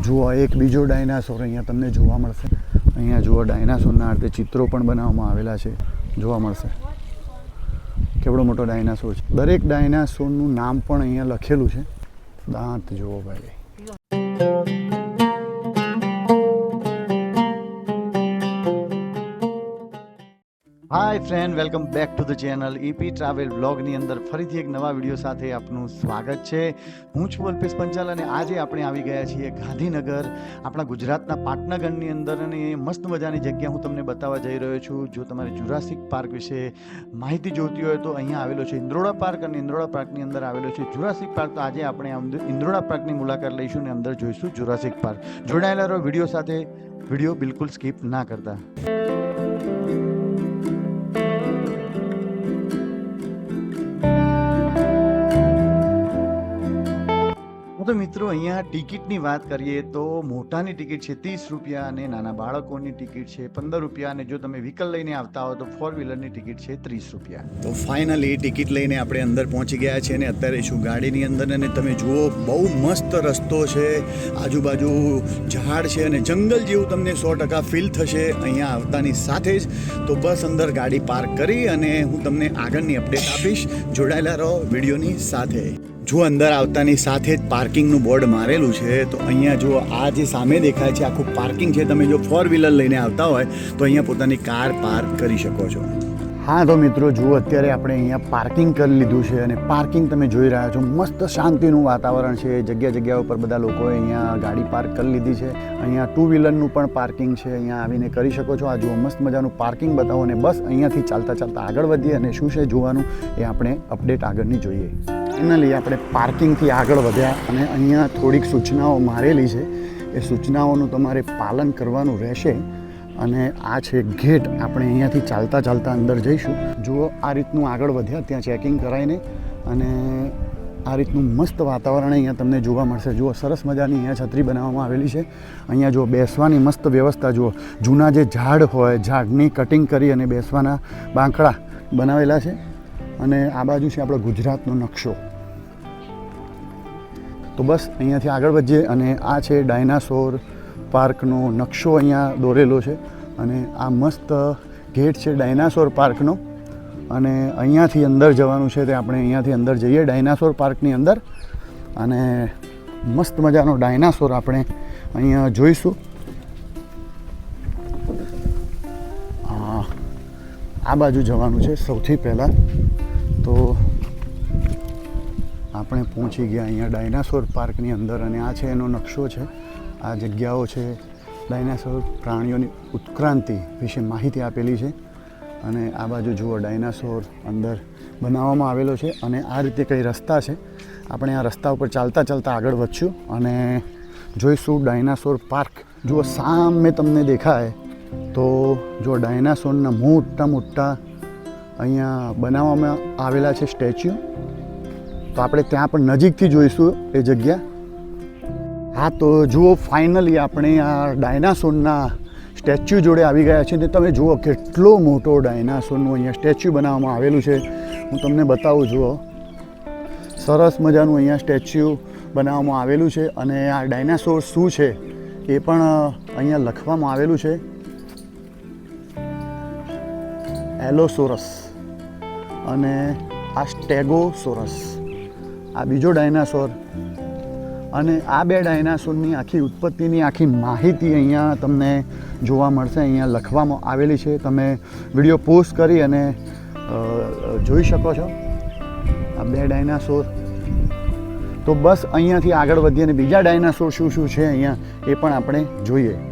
જુઓ, એક બીજો ડાયનાસોર અહીંયા તમને જોવા મળશે. અહીંયા જુઓ, ડાયનાસોરના અર્થે ચિત્રો પણ બનાવવામાં આવેલા છે. જોવા મળશે. કેવડો મોટો ડાયનાસોર છે. દરેક ડાયનાસોરનું નામ પણ અહીંયા લખેલું છે. દાંત જુઓ ભાઈ. Hi friend welcome back to the channel EP travel બ્લોગની અંદર ફરીથી એક નવા વીડિયો સાથે આપનું સ્વાગત છે. હું છું અલ્પેશ પંચાલ અને આજે આપણે આવી ગયા છીએ ગાંધીનગર, આપણા ગુજરાતના પાટનગરની અંદર અને મસ્ત મજાની જગ્યા હું તમને બતાવવા જઈ રહ્યો છું. જો તમારે જુરાસિક પાર્ક વિશે માહિતી જોઈતી હોય તો અહીંયા આવેલો છે ઇન્દ્રોડા પાર્ક અને ઇન્દ્રોડા પાર્કની અંદર આવેલો છે જુરાસિક પાર્ક તો આજે આપણે ઇન્દ્રોડા પાર્કની મુલાકાત લઈશું અને અંદર જોઈશું જુરાસિક પાર્ક જોડાયેલા રહો વીડિયો સાથે. વીડિયો બિલકુલ સ્કીપ ના કરતા. અહીંયા ટિકિટની વાત કરીએ તો મોટાની ટિકિટ છે ત્રીસ રૂપિયા અને નાના બાળકોની ટિકિટ છે પંદર રૂપિયા અને જો તમે વ્હીકલ લઈને આવતા હો તો ફોર વ્હીલરની ટિકિટ છે ત્રીસ રૂપિયા. તો ફાઇનલી ટિકિટ લઈને આપણે અંદર પહોંચી ગયા છીએ અને અત્યારે શું ગાડીની અંદર અને તમે જુઓ બહુ મસ્ત રસ્તો છે, આજુબાજુ ઝાડ છે અને જંગલ જેવું તમને સો ટકા ફીલ થશે અહીંયા આવતાની સાથે જ. તો બસ અંદર ગાડી પાર્ક કરી અને હું તમને આગળની અપડેટ આપીશ. જોડાયેલા રહો વિડીયોની સાથે. જો અંદર આવતાની સાથે જ પાર્કિંગનું બોર્ડ મારેલું છે, તો અહીંયા જો આ જે સામે દેખાય છે, આખું પાર્કિંગ છે, તમે જો ફોર વ્હીલર લઈને આવતા હોય, તો અહીંયા પોતાની કાર પાર્ક કરી શકો છો. હા, તો મિત્રો, જુઓ, અત્યારે આપણે અહીંયા પાર્કિંગ કરી લીધું છે અને પાર્કિંગ તમે જોઈ રહ્યા છો. મસ્ત શાંતિનું વાતાવરણ છે. જગ્યા જગ્યા ઉપર બધા લોકોએ અહીંયા ગાડી પાર્ક કરી લીધી છે. અહીંયા ટુ વ્હીલરનું પણ પાર્કિંગ છે. અહીંયા આવીને કરી શકો છો. આ જુઓ, મસ્ત મજાનું પાર્કિંગ બતાવો અને બસ અહીંયાથી ચાલતા ચાલતા આગળ વધીએ અને શું છે જોવાનું એ આપણે અપડેટ આગળની જોઈએ. ફાઇનલી આપણે પાર્કિંગથી આગળ વધ્યા અને અહીંયા થોડીક સૂચનાઓ મારેલી છે. એ સૂચનાઓનું તમારે પાલન કરવાનું રહેશે. અને આ છે ગેટ. આપણે અહીંયાથી ચાલતા ચાલતા અંદર જઈશું. જુઓ, આ રીતનું આગળ વધ્યા ત્યાં ચેકિંગ કરાવીને અને આ રીતનું મસ્ત વાતાવરણ અહીંયા તમને જોવા મળશે. જુઓ, સરસ મજાની અહીંયા છત્રી બનાવવામાં આવેલી છે. અહીંયા જો બેસવાની મસ્ત વ્યવસ્થા. જુઓ, જૂના જે ઝાડ હોય, ઝાડની કટિંગ કરી અને બેસવાના બાંકડા બનાવેલા છે. અને આ બાજુ છે આપણો ગુજરાતનો નકશો. તો બસ, અહીંયાથી આગળ વધીએ અને આ છે ડાયનાસોર પાર્કનો નકશો અહીંયા દોરેલો છે અને આ મસ્ત ગેટ છે ડાયનાસોર પાર્કનો. અને અહીંયાથી અંદર જવાનું છે તે આપણે અહીંયાથી અંદર જઈએ ડાયનાસોર પાર્કની અંદર. અને મસ્ત મજાનો ડાયનાસોર આપણે અહીંયા જોઈશું. આ બાજુ જવાનું છે સૌથી પહેલાં. તો આપણે પહોંચી ગયા અહીંયા ડાયનાસોર પાર્કની અંદર અને આ છે એનો નકશો છે. આ જગ્યાઓ છે ડાયનાસોર પ્રાણીઓની ઉત્ક્રાંતિ વિશે માહિતી આપેલી છે અને આ બાજુ જુઓ, ડાયનાસોર અંદર બનાવવામાં આવેલો છે અને આ રીતે કઈ રસ્તા છે. આપણે આ રસ્તા ઉપર ચાલતા ચાલતા આગળ વધશું અને જોઈશું ડાયનાસોર પાર્ક. જુઓ, સામે તમને દેખાય તો જો ડાયનાસોરના મોટા મોટા અહીંયા બનાવવામાં આવેલા છે સ્ટેચ્યુ. તો આપણે ત્યાં પણ નજીકથી જોઈશું એ જગ્યા. હા, તો જુઓ ફાઇનલી આપણે આ ડાયનાસોરના સ્ટેચ્યુ જોડે આવી ગયા છે ને તમે જુઓ કેટલો મોટો ડાયનાસોરનું અહીંયા સ્ટેચ્યુ બનાવવામાં આવેલું છે. હું તમને બતાવું, જુઓ. સરસ મજાનું અહીંયા સ્ટેચ્યુ બનાવવામાં આવેલું છે અને આ ડાયનાસોર શું છે એ પણ અહીંયા લખવામાં આવેલું છે. એલોસોરસ અને આ સ્ટેગોસોરસ, આ બીજો ડાયનાસોર અને આ બે ડાયનાસોરની આખી ઉત્પત્તિની આખી માહિતી અહીંયા તમને જોવા મળશે, અહીંયા લખવામાં આવેલી છે. તમે વીડિયો પોસ્ટ કરી અને જોઈ શકો છો. આ બે ડાયનાસોર. તો બસ અહીંયાથી આગળ વધીએ અને બીજા ડાયનાસોર શું શું છે અહીંયા એ પણ આપણે જોઈએ.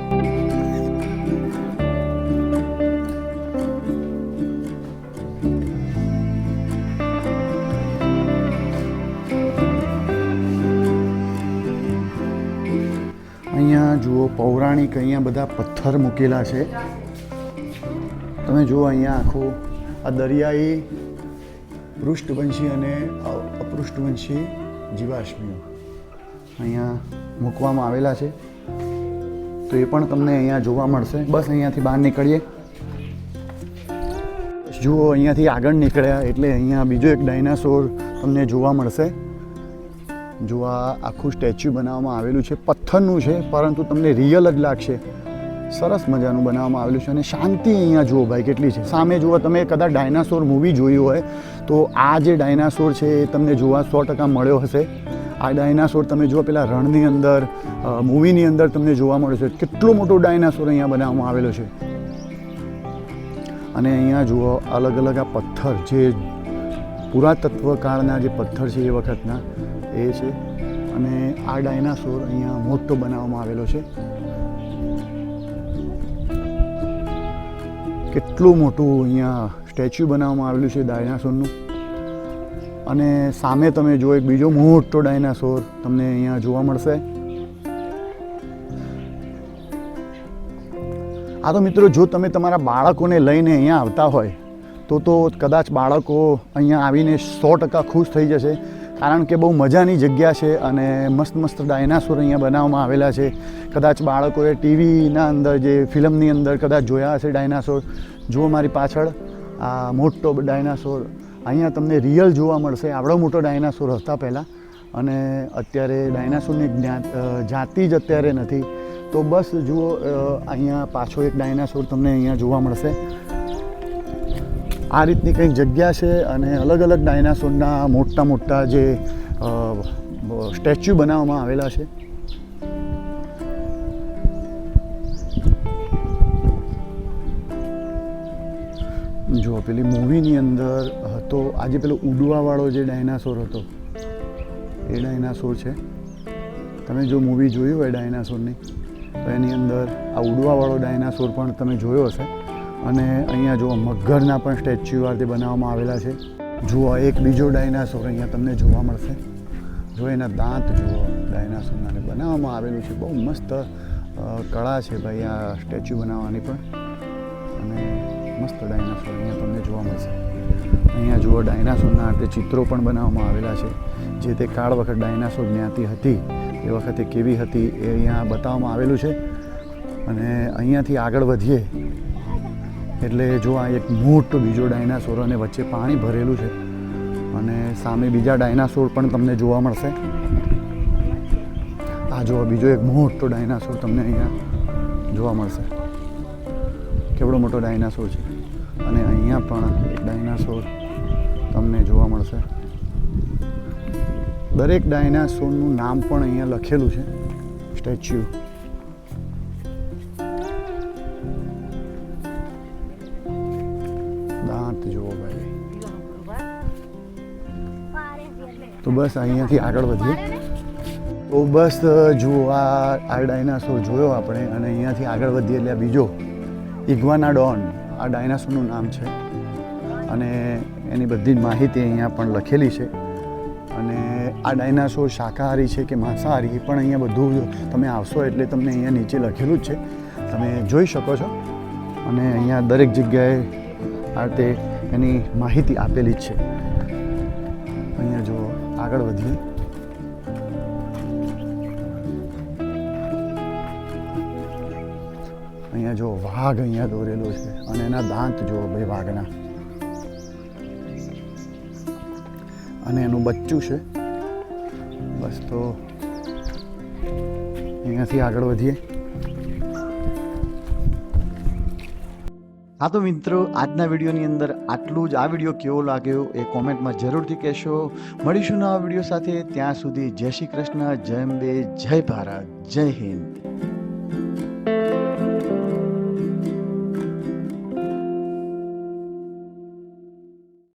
પૌરાણિક અહીંયા બધા પથ્થર મૂકેલા છે. તમે જુઓ અહીંયા આખું, આ દરિયાઈ પૃષ્ઠવંશી અને અપૃષ્ઠવંશી જીવાશ્મીઓ અહીંયા મૂકવામાં આવેલા છે. તો એ પણ તમને અહીંયા જોવા મળશે. બસ અહીંયાથી બહાર નીકળીએ. જુઓ અહીંયાથી આગળ નીકળ્યા એટલે અહીંયા બીજો એક ડાયનાસોર તમને જોવા મળશે. જો આ આખું સ્ટેચ્યુ બનાવવામાં આવેલું છે, પથ્થરનું છે, પરંતુ તમને રિયલ જ લાગશે. સરસ મજાનું બનાવવામાં આવેલું છે અને શાંતિ અહીંયા જુઓ ભાઈ, કેટલી છે. સામે જુઓ, તમે કદાચ ડાયનાસોર મૂવી જોયું હોય, તો આ જે ડાયનાસોર છે એ તમને જોવા સો ટકા મળ્યો હશે. આ ડાયનાસોર તમે જુઓ, પેલા રણની અંદર મૂવીની અંદર તમને જોવા મળે છે. કેટલો મોટો ડાયનાસોર અહીંયા બનાવવામાં આવેલો છે. અને અહીંયા જુઓ અલગ અલગ આ પથ્થર, જે પુરાતત્વ કાળના જે પથ્થર છે એ વખતના એ છે. અને આ ડાયનાસોર અહીંયા મોટો બનાવવામાં આવેલો છે. કેટલું મોટું અહીંયા સ્ટેચ્યુ બનાવવામાં આવેલું છે ડાયનાસોરનું. અને સામે તમે જો એક બીજો મોટો ડાયનાસોર તમને અહીંયા જોવા મળશે. આ તો મિત્રો જો તમે તમારા બાળકોને લઈને અહીંયા આવતા હોય, તો તો કદાચ બાળકો અહીંયા આવીને સો ટકા ખુશ થઈ જશે. કારણ કે બહુ મજાની જગ્યા છે અને મસ્ત મસ્ત ડાયનાસોર અહીંયા બનાવવામાં આવેલા છે. કદાચ બાળકોએ ટીવીના અંદર જે ફિલ્મની અંદર કદાચ જોયા હશે ડાયનાસોર. જુઓ મારી પાછળ, આ મોટો ડાયનાસોર. અહીંયા તમને રિયલ જોવા મળશે. આવડો મોટો ડાયનાસોર હતા પહેલાં. અને અત્યારે ડાયનાસોરની જાતિ જ અત્યારે નથી. તો બસ જુઓ અહીંયા પાછો એક ડાયનાસોર તમને અહીંયા જોવા મળશે. આ રીતની કંઈક જગ્યા છે અને અલગ અલગ ડાયનાસોરના મોટા મોટા જે સ્ટેચ્યુ બનાવવામાં આવેલા છે. જો પેલી મૂવીની અંદર હતો, આજે પેલો ઉડવાવાળો જે ડાયનાસોર હતો, એ ડાયનાસોર છે. તમે જો મૂવી જોયું હોય ડાયનાસોરની, તો એની અંદર આ ઉડવાવાળો ડાયનાસોર પણ તમે જોયો હશે. અને અહીંયા જુઓ, મગરના પણ સ્ટેચ્યુ આ રીતે બનાવવામાં આવેલા છે. જુઓ એક બીજો ડાયનાસોર અહીંયા તમને જોવા મળશે. જો એના દાંત જુઓ ડાયનાસોરના બનાવવામાં આવેલું છે. બહુ મસ્ત કળા છે ભાઈ આ સ્ટેચ્યુ બનાવવાની પણ. અને મસ્ત ડાયનાસોર અહીંયા તમને જોવા મળશે. અહીંયા જુઓ, ડાયનાસોરના આ ચિત્રો પણ બનાવવામાં આવેલા છે. જે તે કાળ વખત ડાયનાસોર જ્ઞાતિ હતી, એ વખતે કેવી હતી એ અહીંયા બતાવવામાં આવેલું છે. અને અહીંયાથી આગળ વધીએ. એટલે જો આ એક મોટો બીજો ડાયનાસોર અને વચ્ચે પાણી ભરેલું છે અને સામે બીજા ડાયનાસોર પણ તમને જોવા મળશે. આ જો બીજો એક મોટો ડાયનાસોર તમને અહીંયા જોવા મળશે. કેવડો મોટો ડાયનાસોર છે. અને અહીંયા પણ એક ડાયનાસોર તમને જોવા મળશે. દરેક ડાયનાસોરનું નામ પણ અહીંયા લખેલું છે. સ્ટેચ્યુ તો બસ અહીંયાથી આગળ વધીએ. તો બસ, જુઓ, આ આ ડાયનાસોર જોયો આપણે અને અહીંયાથી આગળ વધીએ એટલે આ બીજો ઇગ્વાનાડોન, આ ડાયનાસોરનું નામ છે. અને એની બધી જ માહિતી અહીંયા પણ લખેલી છે. અને આ ડાયનાસોર શાકાહારી છે કે માંસાહારી પણ અહીંયા બધું તમે આવશો એટલે તમને અહીંયા નીચે લખેલું જ છે. તમે જોઈ શકો છો. અને અહીંયા દરેક જગ્યાએ આ રીતે એની માહિતી આપેલી જ છે. અહીંયા જો આગળ વધીએ. અહીંયા જો વાઘ અહીંયા દોરેલો છે અને એના દાંત જુઓ ભાઈ વાઘના. અને એનું બચ્ચું છે. બસ તો અહીંયાથી આગળ વધીએ. હા તો મિત્રો, આજના વિડીયોની અંદર આટલું જ. આ વીડિયો કેવો લાગ્યો એ કોમેન્ટમાં જરૂરથી કહેશો. મળીશું નવા વીડિયો સાથે. ત્યાં સુધી જય શ્રી કૃષ્ણ, જય અંબે, જય ભારત, જય હિન્દ.